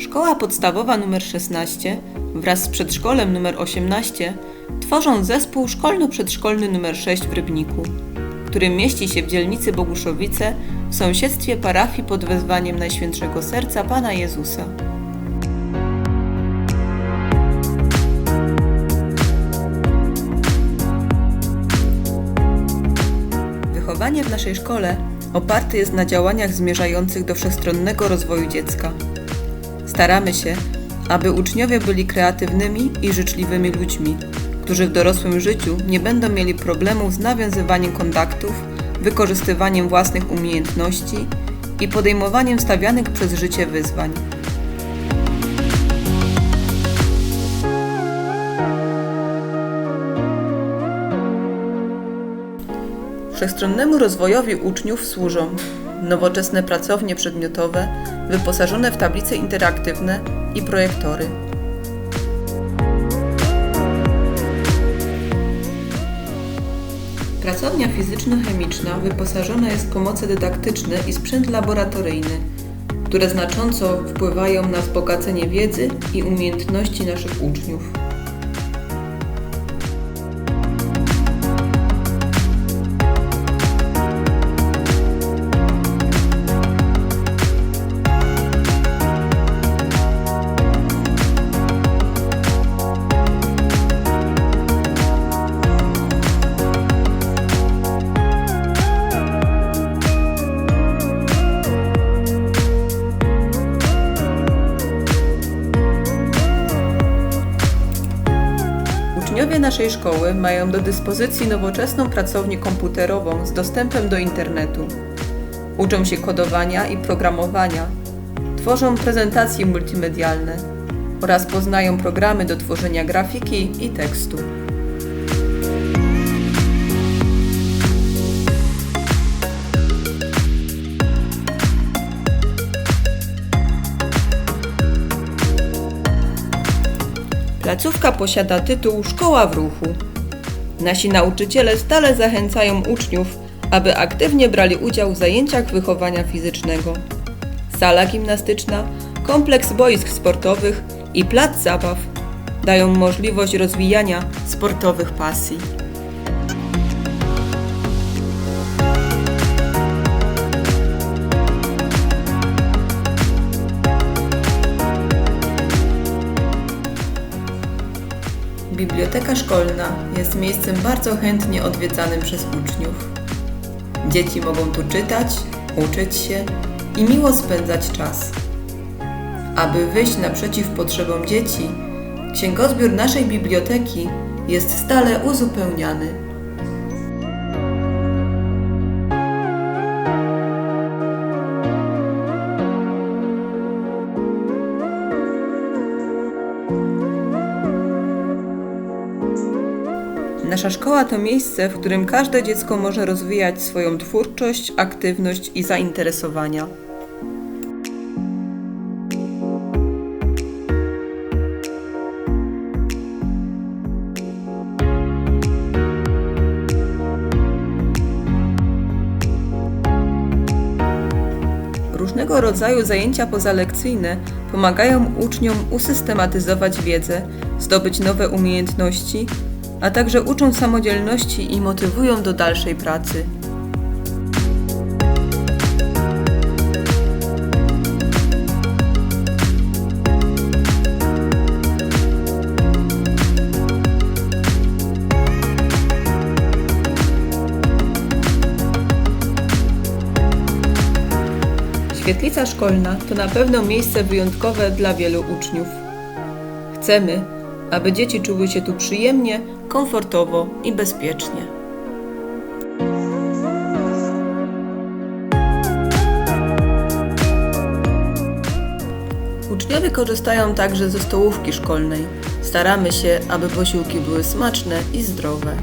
Szkoła podstawowa nr 16 wraz z przedszkolem nr 18 tworzą zespół szkolno-przedszkolny nr 6 w Rybniku, który mieści się w dzielnicy Boguszowice w sąsiedztwie parafii pod wezwaniem Najświętszego Serca Pana Jezusa. Wychowanie w naszej szkole oparte jest na działaniach zmierzających do wszechstronnego rozwoju dziecka. Staramy się, aby uczniowie byli kreatywnymi i życzliwymi ludźmi, którzy w dorosłym życiu nie będą mieli problemów z nawiązywaniem kontaktów, wykorzystywaniem własnych umiejętności i podejmowaniem stawianych przez życie wyzwań. Wszechstronnemu rozwojowi uczniów służą nowoczesne pracownie przedmiotowe wyposażone w tablice interaktywne i projektory. Pracownia fizyczno-chemiczna wyposażona jest w pomoce dydaktyczne i sprzęt laboratoryjny, które znacząco wpływają na wzbogacenie wiedzy i umiejętności naszych uczniów. Naszej szkoły mają do dyspozycji nowoczesną pracownię komputerową z dostępem do internetu. Uczą się kodowania i programowania, tworzą prezentacje multimedialne oraz poznają programy do tworzenia grafiki i tekstu. Placówka posiada tytuł Szkoła w ruchu. Nasi nauczyciele stale zachęcają uczniów, aby aktywnie brali udział w zajęciach wychowania fizycznego. Sala gimnastyczna, kompleks boisk sportowych i plac zabaw dają możliwość rozwijania sportowych pasji. Biblioteka szkolna jest miejscem bardzo chętnie odwiedzanym przez uczniów. Dzieci mogą tu czytać, uczyć się i miło spędzać czas. Aby wyjść naprzeciw potrzebom dzieci, księgozbiór naszej biblioteki jest stale uzupełniany. Nasza szkoła to miejsce, w którym każde dziecko może rozwijać swoją twórczość, aktywność i zainteresowania. Różnego rodzaju zajęcia pozalekcyjne pomagają uczniom usystematyzować wiedzę, zdobyć nowe umiejętności, a także uczą samodzielności i motywują do dalszej pracy. Świetlica szkolna to na pewno miejsce wyjątkowe dla wielu uczniów. Chcemy, aby dzieci czuły się tu przyjemnie, komfortowo i bezpiecznie. Uczniowie korzystają także ze stołówki szkolnej. Staramy się, aby posiłki były smaczne i zdrowe.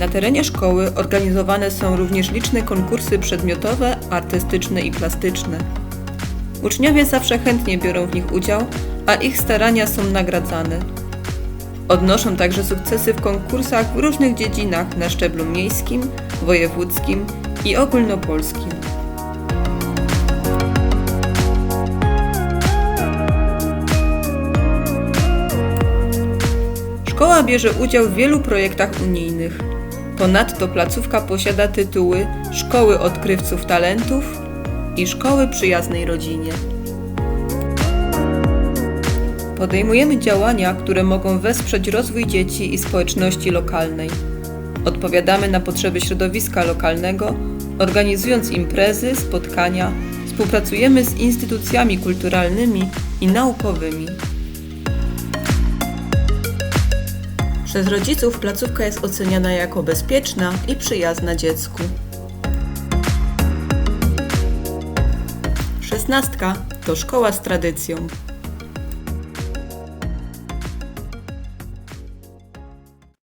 Na terenie szkoły organizowane są również liczne konkursy przedmiotowe, artystyczne i plastyczne. Uczniowie zawsze chętnie biorą w nich udział, a ich starania są nagradzane. Odnoszą także sukcesy w konkursach w różnych dziedzinach na szczeblu miejskim, wojewódzkim i ogólnopolskim. Szkoła bierze udział w wielu projektach unijnych. Ponadto placówka posiada tytuły Szkoły Odkrywców Talentów i Szkoły Przyjaznej Rodzinie. Podejmujemy działania, które mogą wesprzeć rozwój dzieci i społeczności lokalnej. Odpowiadamy na potrzeby środowiska lokalnego, organizując imprezy, spotkania, współpracujemy z instytucjami kulturalnymi i naukowymi. Przez rodziców placówka jest oceniana jako bezpieczna i przyjazna dziecku. Szesnastka to szkoła z tradycją.